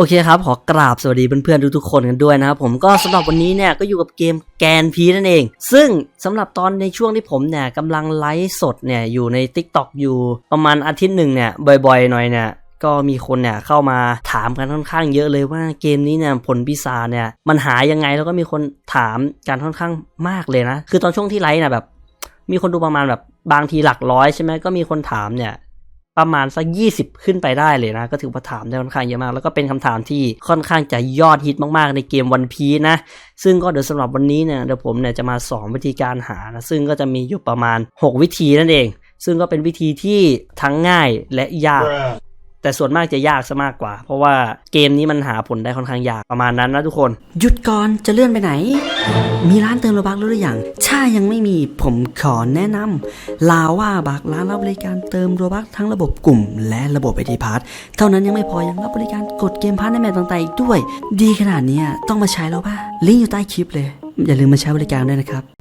โอเคครับ ขอกราบสวัสดีเพื่อนๆทุกๆคนกันด้วยนะครับผมก็สำหรับวันนี้เนี่ยก็อยู่กับเกมแกนพีนั่นเอง ซึ่งสำหรับตอนในช่วงที่ผมเนี่ยกำลังไลฟ์สดเนี่ยอยู่ใน Tik t o อกอยู่ประมาณอาทิตย์หนึ่งเนี่ยบ่อยๆหน่อยเนี่ยก็มีคนเนี่ยเข้ามาถามกันค่อนข้างเยอะเลยว่าเกมนี้เนี่ยผลปีศาจเนี่ยมันหายังไงแล้วก็มีคนถามกันค่อนข้างมากเลยนะ คือตอนช่วงที่ไลฟ์เนี่ยแบบ มีคนดูประมาณแบบบางทีหลักร้อยใช่ไหมก็มีคนถามเนี่ย ประมาณสักยี่สิบขึ้นไปได้เลยนะ ก็ถือว่าถามได้ค่อนข้างเยอะมาก แล้วก็เป็นคำถามที่ค่อนข้างจะยอดฮิตมากๆ ในเกมวันพีนะ ซึ่งก็เดี๋ยวสำหรับวันนี้เนี่ยเดี๋ยวผมเนี่ยจะมาสอนวิธีการหานะซึ่งก็จะมีอยู่ประมาณ 6 วิธีนั่นเอง ซึ่งก็เป็นวิธีที่ทั้งง่ายและยาก แต่ส่วนมากจะยากซะมากกว่า เพราะว่าเกมนี้มันหาผลได้ค่อนข้างยากประมาณนั้นนะทุกคน หยุดก่อนจะเลื่อนไปไหน มีร้านเติมโลบักแล้หรือยังถ้ายังไม่มีผมขอแนะนำลาว่าบักร้านรับบริการเติมโลบักทั้งระบบกลุ่ม และระบบไอทีพาร์ทเท่านั้นยังไม่พอยังรับบริการกดเกมพาร์ทในแมปต่างๆอีกด้วย ดีขนาดนี้ต้องมาใช้แล้วป่ะลิงก์อยู่ใต้คลิปเลย อย่าลืมมาใช้บริการด้วยนะครับ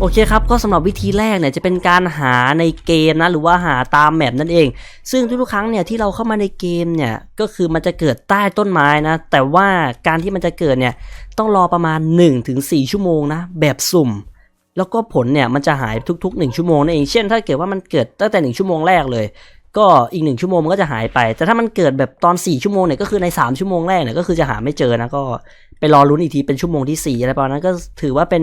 โอเคครับก็สำหรับวิธีแรกเนี่ยจะเป็นการหาในเกมนะหรือว่าหาตามแมปนั่นเอง ซึ่งทุกๆครั้งเนี่ยที่เราเข้ามาในเกมเนี่ยก็คือมันจะเกิดใต้ต้นไม้นะ แต่ว่าการที่มันจะเกิดเนี่ยต้องรอประมาณ 1-4 ชั่วโมงนะแบบสุ่ม แล้วก็ผลเนี่ยมันจะหายทุก ๆ 1 ชั่วโมงนั่นเอง เช่น ถ้าเกิดว่ามันเกิดตั้งแต่ 1 ชั่วโมงแรกเลย ก็อีกหนึ่งชั่วโมงมันก็จะหายไป แต่ถ้ามันเกิดแบบตอน 4 ชั่วโมงเนี่ยก็คือใน 3 ชั่วโมงแรกเนี่ยก็คือจะหาไม่เจอนะก็ไปรอลุ้นอีกทีเป็นชั่วโมงที่4อะไรประมาณนั้นก็ถือว่าเป็น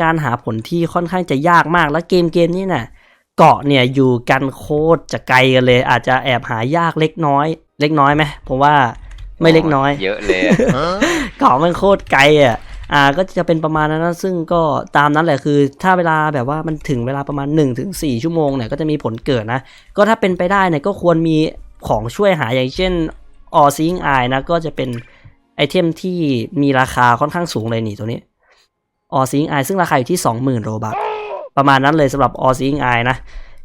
การหาผลที่ค่อนข้างจะยากมากแล้วเกมเกมนี้น่ะเกาะเนี่ยอยู่กันโคตรจะไกลกันเลย อาจจะแอบหายากเล็กน้อย เล็กน้อยไหมผมว่าไม่เล็กน้อย เยอะเลยอะเกาะมันโคตรไกลอะอ่าก็จะเป็นประมาณนั้นนะซึ่งก็ตามนั้นแหละคือ ถ้าเวลาแบบว่ามันถึงเวลาประมาณ1-4ถึง4ชั่วโมงเนี่ยก็จะมีผลเกิดนะ ก็ถ้าเป็นไปได้เนี่ยก็ควรมีของช่วยหาอย่างเช่นออซิงไอนะก็จะเป็นไอเทมที่มีราคาค่อนข้างสูงเลยนี่ตัวนี้ ออซิงไอซึ่งราคาอยู่ที่ 20,000โรบัคประมาณนั้นเลยสำหรับออซิงไอนะ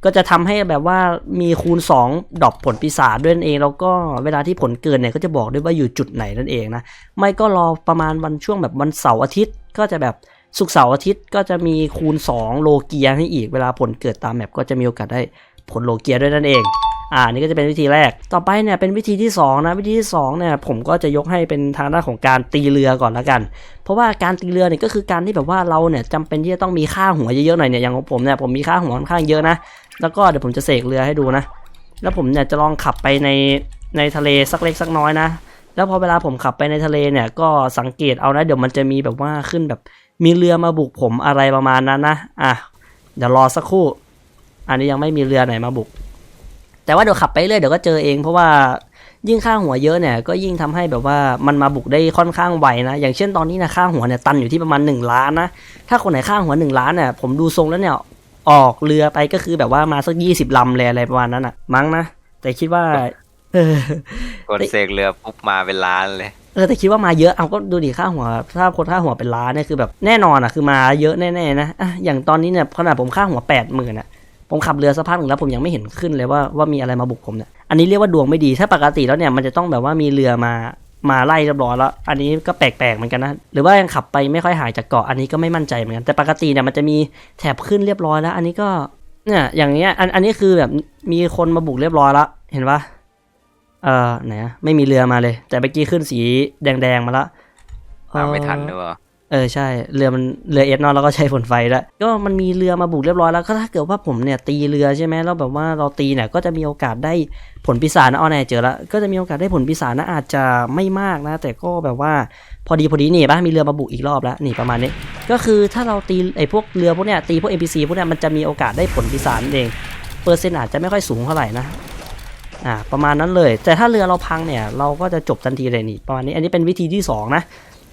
ก็จะทำให้แบบว่ามีคูณ 2 ดอปผลปีศาจด้วยนั่นเอง แล้วก็เวลาที่ผลเกินเนี่ยก็จะบอกด้วยว่าอยู่จุดไหนนั่นเองนะ ไม่ก็รอประมาณวันช่วงแบบวันเสาร์อาทิตย์ ก็จะแบบศุกเสาร์อาทิตย์ก็จะมีคูณ 2 โลเกียให้อีกเวลาผลเกิดตามแมปก็จะมีโอกาสได้ผลโลเกียด้วยนั่นเอง อ่านี่ก็จะเป็นวิธีแรก ต่อไปเนี่ยเป็นวิธีที่สองนะวิธีที่สองเนี่ยผมก็จะยกให้เป็นทางด้านของการตีเรือก่อนละกัน เพราะว่าการตีเรือเนี่ยก็คือการที่แบบว่าเราเนี่ยจำเป็นที่จะต้องมีค่าหัวเยอะๆหน่อยเนี่ยอย่างของผมเนี่ยผมมีค่าหัวค่อนข้างเยอะนะแล้วก็เดี๋ยวผมจะเสกเรือให้ดูนะ แล้วผมเนี่ยจะลองขับไปในในทะเลสักเล็กสักน้อยนะ แล้วพอเวลาผมขับไปในทะเลเนี่ยก็สังเกตเอานะเดี๋ยวมันจะมีแบบว่าขึ้นแบบมีเรือมาบุกผมอะไรประมาณนั้นนะ อะ เดี๋ยวรอสักครู่ อันนี้ยังไม่มีเรือไหนมาบุก แต่ว่าเดี๋ยวขับไปเรื่อยเดี๋ยวก็เจอเอง เพราะว่ายิ่งค่าหัวเยอะเนี่ยก็ยิ่งทำให้แบบว่ามันมาบุกได้ค่อนข้างไวนะ อย่างเช่นตอนนี้นะค่าหัวเนี่ยตันอยู่ที่ประมาณ 1 ล้านนะ ถ้าคนไหนค่าหัว 1 ล้านเนี่ยผมดูทรงแล้วเนี่ยออกเรือไปก็คือแบบว่ามาสักยี่สิบลำเลยอะไรประมาณนั้นอะ มั้งนะ แต่คิดว่าเออกดเสกเรือปุ๊บมาเป็นล้านเลยเออแต่คิดว่ามาเยอะเอาก็ดูดิค่าหัวถ้าคนค่าหัวเป็นล้านเนี่ยคือแบบแน่นอนอะคือมาเยอะแน่ๆนะอะอย่างตอนนี้เนี่ยขนาดผมค่าหัวแปดหมื่นอะ ผมขับเรือสักพักหนึ่งแล้วผมยังไม่เห็นขึ้นเลยว่าว่ามีอะไรมาบุกผมเนี่ยอันนี้เรียกว่าดวงไม่ดีถ้าปกติแล้วเนี่ยมันจะต้องแบบว่ามีเรือมามาไล่เรียบร้อยแล้ว อันนี้ก็แปลกๆเหมือนกันนะ หรือว่ายังขับไปไม่ค่อยหางจากเกาะ อันนี้ก็ไม่มั่นใจเหมือนกัน แต่ปกติเนี่ยมันจะมีแถบขึ้นเรียบร้อยแล้ว อันนี้ก็ เนี่ย อย่างเงี้ย อัน อันนี้คือแบบมีคนมาบุกเรียบร้อยแล้ว เห็นปะเออไหนอะไม่มีเรือมาเลย แต่เมื่อกี้ขึ้นสีแดงๆมาล้วตามไม่ทันด้วยวะ เออใช่เรือมันเรือเอสนอแล้วก็ใช้ฝนไฟแล้วก็มันมีเรือมาบุกเรียบร้อยแล้วก็ถ้าเกิดว่าผมเนี่ยตีเรือใช่ไหมแล้วแบบว่าเราตีเนี่ยก็จะมีโอกาสได้ผลปีศาจนะอ้อแน่เจอแล้วก็จะมีโอกาสได้ผลปีศาจนะอาจจะไม่มากนะ แต่ก็แบบว่าพอดีพอดีนี่ปะมีเรือมาบุกอีกรอบแล้วนี่ประมาณนี้ก็คือถ้าเราตีไอ้พวกเรือพวกเนี้ยตีพวก NPC พวกเนี้ยมันจะมีโอกาสได้ผลปีศาจเองเปอร์เซ็นต์อาจจะไม่ค่อยสูงเท่าไหร่นะอ่าประมาณนั้นเลย แต่ถ้าเรือเราพังเนี่ยเราก็จะจบทันทีเลยนี่ประมาณนี้อันนี้เป็นวิธีที่สองนะ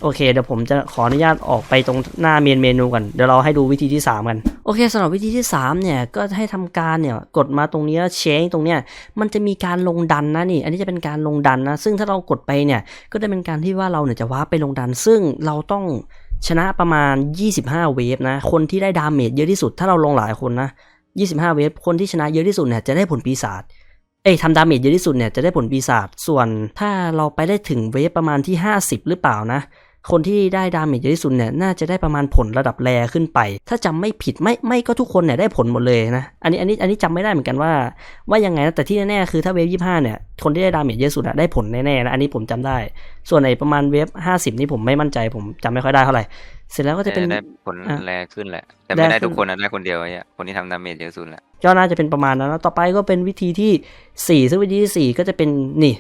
โอเคเดี๋ยวผมจะขออนุญาตออกไปตรงหน้าเมนเมนูก่อนเดี๋ยวเราให้ดูวิธีที่ 3 กันโอเคสำหรับวิธีที่ 3 เนี่ยก็ให้ทำการเนี่ยกดมาตรงนี้แล้วเชงตรงเนี้ยมันจะมีการลงดันนะนี่ อันนี้จะเป็นการลงดันนะ ซึ่งถ้าเรากดไปเนี่ยก็จะเป็นการที่ว่าเราเนี่ยจะว้าไปลงดัน ซึ่งเราต้องชนะประมาณ 25 เวฟนะ คนที่ได้ดาเมจเยอะที่สุด ถ้าเราลงหลายคนนะ 25 เวฟ คนที่ชนะเยอะที่สุดเนี่ยจะได้ผลปีศาจ เอ้ยทำดาเมจเยอะที่สุดเนี่ยจะได้ผลปีศาจ ส่วนถ้าเราไปได้ถึงเวฟประมาณที่ 50 หรือเปล่านะ คนที่ได้ดาเมจเยอะที่สุดเนี่ยน่าจะได้ประมาณผลระดับแรขึ้นไป ถ้าจำไม่ผิดไม่ไม่ก็ทุกคนเนี่ยได้ผลหมดเลยนะ อันนี้อันนี้อันนี้จำไม่ได้เหมือนกันว่า ว่ายังไงนะแต่ที่แน่ๆคือถ้าเวฟยี่ห้าเนี่ยคนที่ได้ดาเมจเยอะสุดอะได้ผลแน่ๆนะอันนี้ผมจำได้ ส่วนในประมาณเวฟห้าสิบนี่ผมไม่มั่นใจผมจำไม่ค่อยได้เท่าไหร่เสร็จแล้วก็จะเป็นได้ผลอะแรงขึ้นแหละ แต่ไม่แรได้งขึ้นทุกคนนะได้คนเดียวไอ้อะคนที่ทำดาเมจเยอะสุดแหละก็น่าจะเป็นประมาณนั้นนะต่อไปก็เป็นวิธีที่4ซึ่งวิธีที่4ก็จะเป็นนี่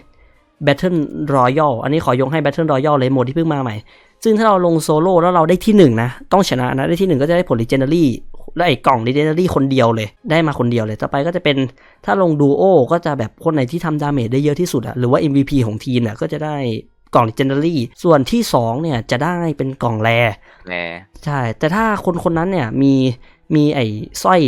Battle Royale อันนี้ขอยกให้ Battle Royale เลยโหมดที่เพิ่งมาใหม่ ซึ่งถ้าเราลงโซโล่แล้วเราได้ที่1นะต้องชนะนะ ได้ที่ 1 ก็จะได้ผล Legendary และไอ้กล่อง Legendary คนเดียวเลย ได้มาคนเดียวเลย ต่อไปก็จะเป็นถ้าลงดูโอก็จะแบบคนไหนที่ทำดาเมจได้เยอะที่สุดอะหรือว่า MVP ของทีมเนี่ยก็จะได้กล่อง Legendary ส่วนที่ 2 เนี่ยจะได้เป็นกล่องแรแน่ใช่ แต่ถ้าคนคนนั้นเนี่ยมีมีไอ้สร้อย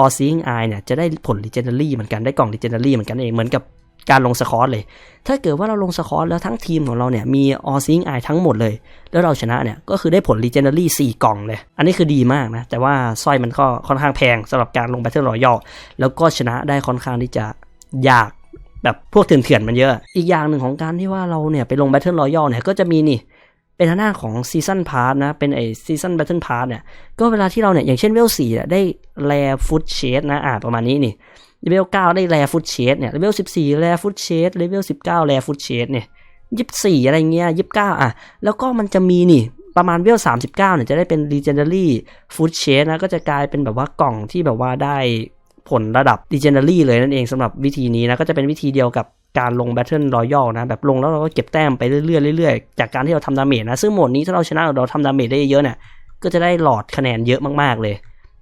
All Seeing Eye เนี่ยจะได้ผล Legendary เหมือนกันได้กล่อง Legendary เหมือนกันเองเหมือนกับ การลงสคอตเลย ถ้าเกิดว่าเราลงสคอตแล้วทั้งทีมของเราเนี่ยมี All Seeing Eye ทั้งหมดเลย แล้วเราชนะเนี่ยก็คือได้ผล Legendary 4กล่องเลย อันนี้คือดีมากนะ แต่ว่าสร้อยมันก็ค่อนข้างแพงสำหรับการลง Battle Royale แล้วก็ชนะได้ค่อนข้างที่จะยากแบบพวกเถื่อนๆมันเยอะ อีกอย่างหนึ่งของการที่ว่าเราเนี่ยไปลง Battle Royale เนี่ยก็จะมีนี่เป็นทางด้าของซีซันพาร์นะ เป็นไอซีซันแบทเทิลพาร์เนี่ย ก็เวลาที่เราเนี่ย อย่างเช่นเวลสี่ได้แรฟุตเชดนะ อ่าประมาณนี้นี่ เลเวลเก้าได้แรฟุตเชดเนี่ยเลเวลสิบสี่แรฟุตเชดเลเวลสิบเก้าแรฟุตเชดเนี่ยยี่สิบสี่อะไรเงี้ยยี่สิบเก้าอะ แล้วก็มันจะมีนี่ประมาณเวลสามสิบเก้าเนี่ยจะได้เป็น legendary food shade นะก็จะกลายเป็นแบบว่ากล่องที่แบบว่าได้ผลระดับ legendary เลยนั่นเองสำหรับวิธีนี้นะก็จะเป็นวิธีเดียวกับการลง Battle Royale นะแบบลงแล้วเราก็เก็บแต้มไปเรื่อยๆเรื่อยๆจากการที่เราทำดาเมจนะซึ่งโหมดนี้ถ้าเราชนะเราทำดาเมจได้เยอะเนี่ยก็จะได้หลอดคะแนนเยอะมากๆเลย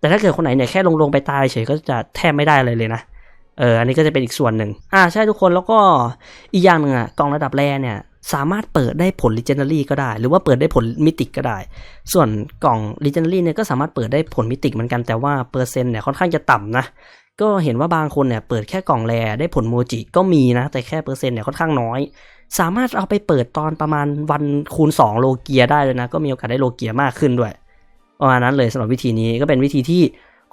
แต่ถ้าเกิดคนไหนเนี่ยแค่ลงลงๆไปตายเฉยก็จะแทบไม่ได้อะไรเลยนะเอออันนี้ก็จะเป็นอีกส่วนหนึ่งอ่าใช่ทุกคนแล้วก็อีกอย่างหนึ่งอะกล่องระดับแรเนี่ยสามารถเปิดได้ผล Legendary ก็ได้ หรือว่าเปิดได้ผลมิติก็ได้ ส่วนกล่อง Legendary เนี่ยก็สามารถเปิดได้ผลมิติเหมือนกันแต่ว่าเปอร์เซ็นต์เนี่ยค่อนข้างจะต่ำนะก็เห็นว่าบางคนเนี่ยเปิดแค่กล่องแรได้ผลโมจิก็มีนะ แต่แค่เปอร์เซ็นต์เนี่ยค่อนข้างน้อย สามารถเอาไปเปิดตอนประมาณวันคูณ 2 โลเกียได้เลยนะ ก็มีโอกาสได้โลเกียมากขึ้นด้วย ประมาณนั้นเลยสำหรับวิธีนี้ก็เป็นวิธีที่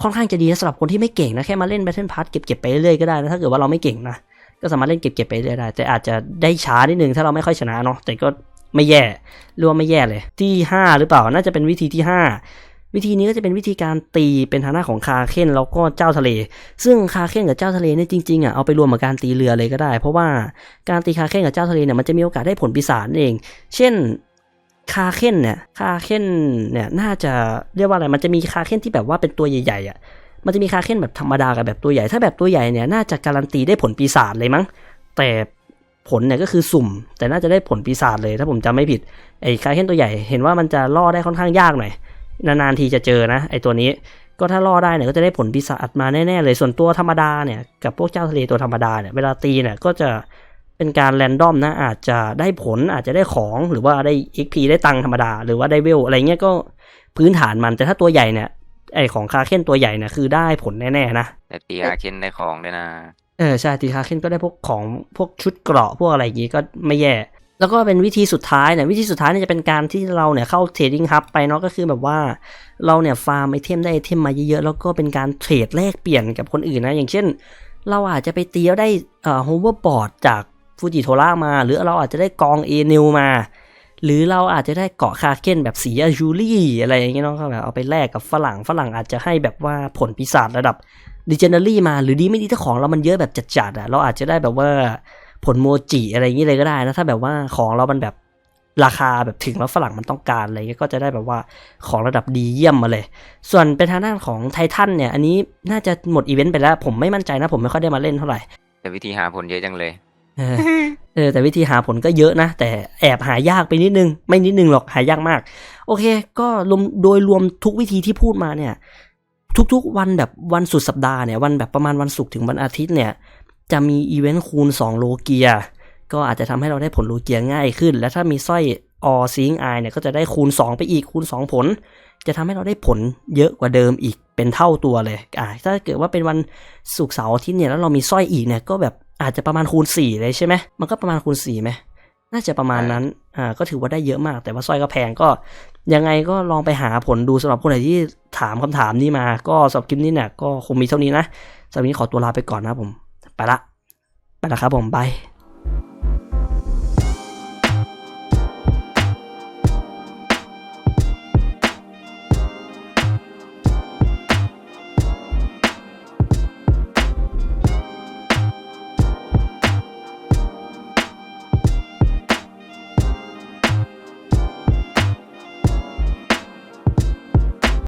ค่อนข้างจะดีสำหรับคนที่ไม่เก่งนะแค่มาเล่น Battle Pass เก็บๆไปเรื่อยก็ได้นะถ้าเกิดว่าเราไม่เก่งนะก็สามารถเล่นเก็บๆไปเรื่อยได้ แต่อาจจะได้ช้านิดนึงถ้าเราไม่ค่อยชนะเนาะแต่ก็ไม่แย่รว่าไม่แย่เลย ที่ 5 หรือเปล่าน่าจะเป็นวิธีที่ 5 วิธีนี้ก็จะเป็นวิธีการตีเป็นทางหน้าของคาเคนแล้วก็เจ้าทะเล ซึ่งคาเคนกับเจ้าทะเลเนี่ยจริงๆอะเอาไปรวมกับการตีเรือเลยก็ได้ เพราะว่าการตีคาเคนกับเจ้าทะเลเนี่ยมันจะมีโอกาสได้ผลปีศาจนั่นเอง เช่น คาเคนเนี่ยคาเคนเนี่ยน่าจะเรียกว่าอะไรมันจะมีคาเคนที่แบบว่าเป็นตัวใหญ่ๆอะมันจะมีคาเคนแบบธรรมดากับแบบตัวใหญ่ ถ้าแบบตัวใหญ่เนี่ยน่าจะการันตีได้ผลปีศาจเลยมั้ง แต่ผลเนี่ยก็คือสุ่ม แต่น่าจะได้ผลปีศาจเลยถ้าผมจำไม่ผิดไอ้คาเคนตัวใหญ่เห็นว่ามันจะล่อได้ค่อนข้างยากหน่อยนานๆทีจะเจอนะไอ้ตัวนี้ก็ถ้าล่อได้เนี่ยก็จะได้ผลปีศาจมาแน่ๆเลยส่วนตัวธรรมดาเนี่ยกับพวกเจ้าทะเลตัวธรรมดาเนี่ยเวลาตีเนี่ยก็จะ เป็นการแรนดอมนะ อาจจะได้ผลอาจจะได้ของหรือว่าได้ XP ได้ตังค์ธรรมดา หรือว่าได้เวลอะไรเงี้ยก็พื้นฐานมันแต่ถ้าตัวใหญ่เนี่ยไอของคาเคนตัวใหญ่เนี่ยคือได้ผลแน่ๆนะแต่ตีอาเคนได้ของด้วยนะเออใช่ตีคาเคนก็ได้พวกของพวกชุดเกราะพวกอะไรอย่างงี้ก็ไม่แย่ แล้วก็เป็นวิธีสุดท้ายเนี่ยวิธีสุดท้ายเนี่ยจะเป็นการที่เราเนี่ยเข้าเทรดดิ้งฮับไปเนาะก็คือแบบว่าเราเนี่ยฟาร์มไอเทมได้ไอเทมมาเยอะๆแล้วก็เป็นการเทรดแลกเปลี่ยนกับคนอื่นนะอย่างเช่น เราอาจจะไปตีแล้วได้เอ่อโฮเวอร์บอร์ดจาก ฟูจิโทระมา หรือเราอาจจะได้กองเอเนลมา หรือเราอาจจะได้เกาะคาเคนแบบสีอจูรี่อะไรอย่างเงี้ยเนาะก็แบบเอาไปแลกกับฝรั่งฝรั่งอาจจะให้แบบว่าผลปีศาจระดับดิเจเนอรี่มาหรือดีไม่ดีถ้าของเรามันเยอะแบบจัดๆอะเราอาจจะได้แบบว่าผลโมจิอะไรอย่างนี้เลยก็ได้นะถ้าแบบว่าของเรามันแบบราคาแบบถึงแล้วฝรั่งมันต้องการอะไรเงี้ยก็จะได้แบบว่าของระดับดีเยี่ยมมาเลย ส่วนเป็นทางด้านของไททันเนี่ย อันนี้น่าจะหมดอีเวนต์ไปแล้ว ผมไม่มั่นใจนะ ผมไม่ค่อยได้มาเล่นเท่าไหร่ แต่วิธีหาผลเยอะจังเลย เออแต่วิธีหาผลก็เยอะนะ แต่แอบหายากไปนิดนึง ไม่นิดนึงหรอกหายากมาก โอเค ก็รวมโดยรวมทุกวิธีที่พูดมาเนี่ย ทุกๆวันแบบวันสุดสัปดาห์เนี่ย วันแบบประมาณวันศุกร์ถึงวันอาทิตย์เนี่ย จะมีอีเวนต์คูณ 2 โลเกีย ก็อาจจะทำให้เราได้ผลโลเกียง่ายขึ้น และถ้ามีสร้อยออซิงไอเนี่ยก็จะได้คูณ 2 ไปอีกคูณ 2 ผล จะทำให้เราได้ผลเยอะกว่าเดิมอีกเป็นเท่าตัวเลยอ่าถ้าเกิดว่าเป็นวันศุกร์เสาร์อาทิตย์เนี่ยแล้วเรามีสร้อยอีกเนี่ยก็แบบอาจจะประมาณคูณ 4 เลยใช่ไหมมันก็ประมาณคูณ4ไหมน่าจะประมาณนั้นอ่าก็ถือว่าได้เยอะมาก แต่ว่าสร้อยก็แพงก็ ยังไงก็ลองไปหาผลดูสำหรับคนไหนที่ถามคำถามนี้มา ก็สำหรับคลิปนี้เนี่ยก็คงมีเท่านี้นะสำหรับวันนี้ขอตัวลาไปก่อนนะครับผม ไปละ ไปละครับผมบาย